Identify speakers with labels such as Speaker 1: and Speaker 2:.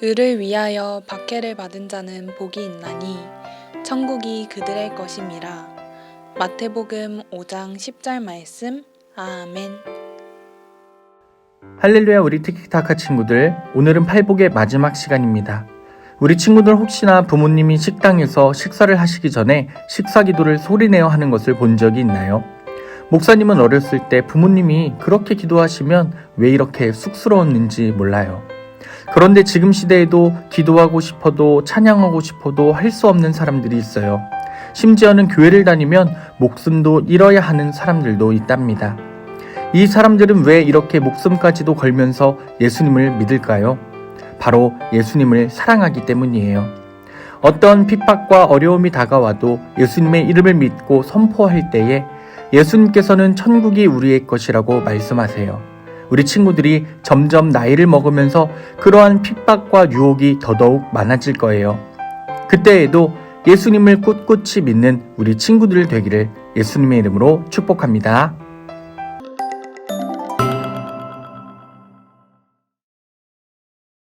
Speaker 1: 의를 위하여 박해를 받은 자는 복이 있나니 천국이 그들의 것임이라. 마태복음 5장 10절 말씀. 아멘.
Speaker 2: 할렐루야 우리 티키타카 친구들 오늘은 팔복의 마지막 시간입니다. 우리 친구들 혹시나 부모님이 식당에서 식사를 하시기 전에 식사 기도를 소리내어 하는 것을 본 적이 있나요? 목사님은 어렸을 때 부모님이 그렇게 기도하시면 왜 이렇게 쑥스러웠는지 몰라요. 그런데 지금 시대에도 기도하고 싶어도 찬양하고 싶어도 할 수 없는 사람들이 있어요. 심지어는 교회를 다니면 목숨도 잃어야 하는 사람들도 있답니다. 이 사람들은 왜 이렇게 목숨까지도 걸면서 예수님을 믿을까요? 바로 예수님을 사랑하기 때문이에요. 어떤 핍박과 어려움이 다가와도 예수님의 이름을 믿고 선포할 때에 예수님께서는 천국이 우리의 것이라고 말씀하세요. 우리 친구들이 점점 나이를 먹으면서 그러한 핍박과 유혹이 더더욱 많아질 거예요. 그때에도 예수님을 꿋꿋이 믿는 우리 친구들 되기를 예수님의 이름으로 축복합니다.